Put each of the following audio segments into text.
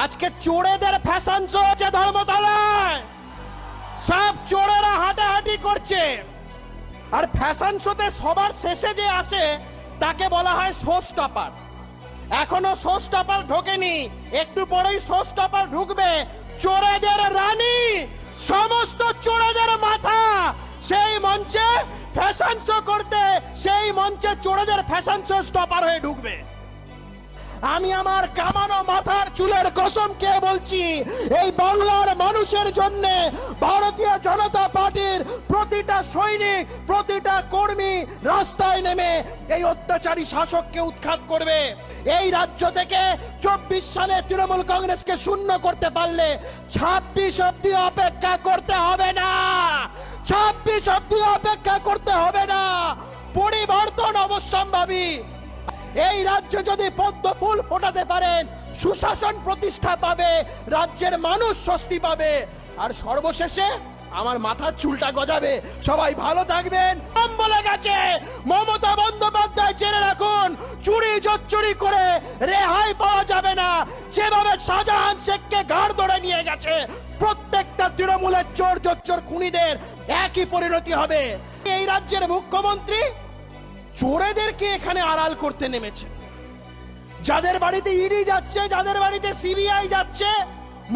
আজকে চোরেদের fashion show হচ্ছে ধর্মতলায়। সব চোরেরা হাঁটাহাঁটি করছে। আর ফ্যাশন শোতে সবার শেষে যে আসে, তাকে বলা হয় শো স্টপার এখনও শো স্টপার ঢোকেনি, একটু পরেই শো স্টপার ঢুকবে। চোরেদের রানী, সমস্ত চোরেদের মাথা। সেই মঞ্চে ফ্যাশন শো করতে, সেই মঞ্চে চোরেদের ফ্যাশন শো স্টপার হয়ে ঢুকবে। আমি আমার কামানো মাথার চুলের কসম কে বলছি, এই বাংলার মানুষের জন্য ভারতীয় জনতা পার্টির প্রতিটা সৈনিক, প্রতিটা কর্মী রাস্তায় নেমে এই অত্যাচারী শাসককে উৎখাত করবে। এই রাজ্য থেকে চব্বিশ সালে তৃণমূল কংগ্রেসকে শূন্য করতে পারলে ছাব্বিশ অব্দি অপেক্ষা করতে হবে না। ছাব্বিশ অব্দি অপেক্ষা করতে হবে না। পরিবর্তন অবশ্যম্ভাবী। এই রাজ্যে যদি পদ্ম ফুল ফোটাতে পারেন, সুশাসন প্রতিষ্ঠা পাবে, রাজ্যের মানুষ স্বস্তি পাবে। আর সর্বশেষে আমার মাথার চুলটা গজাবে। সবাই ভালো থাকবেন। বলে গেছে মমতা বন্দ্যোপাধ্যায় জেনে রাখুন, চুরি জচ্চুরি করে রেহাই পাওয়া যাবে না। যেভাবে শাহজাহান শেখকে ঘাড় ধরে নিয়ে গেছে, প্রত্যেকটা তৃণমূলের চোর জচ্চর খুনিদের একই পরিণতি হবে। এই রাজ্যের মুখ্যমন্ত্রী চোরেদেরকে এখানে আড়াল করতে নেমেছে। যাদের বাড়িতে ইডি যাচ্ছে, যাদের বাড়িতে সিবিআই যাচ্ছে,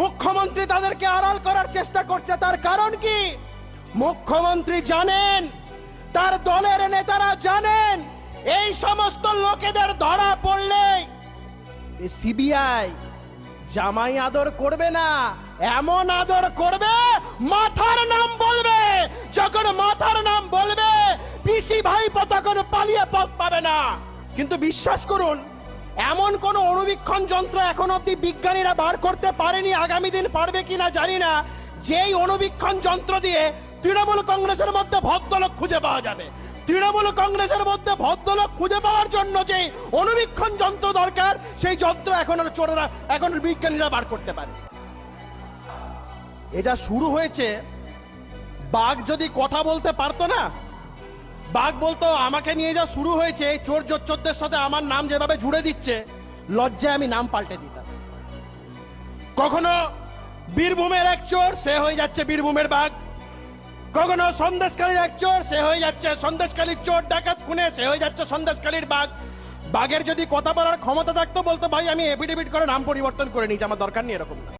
মুখ্যমন্ত্রী তাদেরকে আড়াল করার চেষ্টা করছে। তার কারণ কি? মুখ্যমন্ত্রী জানেন, তার দলের নেতারা জানেন, এই সমস্ত লোকেদের ধরা পড়লে সিবিআই জামাই আদর করবে না, এমন আদর করবে, মাথার নাম বলবে। যখন মাথার নাম বলবে, পিসি ভাই পথ পাবে না। কিন্তু বিশ্বাস করুন, এমন কোন অনুবীক্ষণ যন্ত্র এখন অব্দি বিজ্ঞানীরা বার করতে পারেনি, আগামী দিন পারবে কিনা জানি না। যেই অনুবীক্ষণ যন্ত্র দিয়ে তৃণমূল কংগ্রেসের মধ্যে ভদ্রলোক খুঁজে পাওয়া যাবে। তৃণমূল কংগ্রেসের মধ্যে ভদ্রলোক খুঁজে পাওয়ার জন্য যে অনুবীক্ষণ যন্ত্র দরকার, সেই যন্ত্র এখন আর চোরেরা, এখন বিজ্ঞানীরা বার করতে পারে। এটা শুরু হয়েছে, বাঘ যদি কথা বলতে পারতো না বাঘ বলতো, আমাকে নিয়ে যা, শুরু হয়েছে। চোর জোচ্চোরদের সাথে আমার নাম যেভাবে জুড়ে দিচ্ছে, লজ্জায় আমি নাম পাল্টে দিতাম। কখনো বীরভূমের এক চোর, সে হয়ে যাচ্ছে বীরভূমের বাঘ। কখনো সন্দেশকালীর এক চোর, সে হয়ে যাচ্ছে সন্দেশকালীর চোর, ডাকাত খুনে, সে হয়ে যাচ্ছে সন্দেশকালীর বাঘ। বাঘের যদি কথা বলার ক্ষমতা থাকতো, বলতো, ভাই, আমি এফিডেভিট করে নাম পরিবর্তন করে নিয়েছি আমার দরকার নেই এরকম না।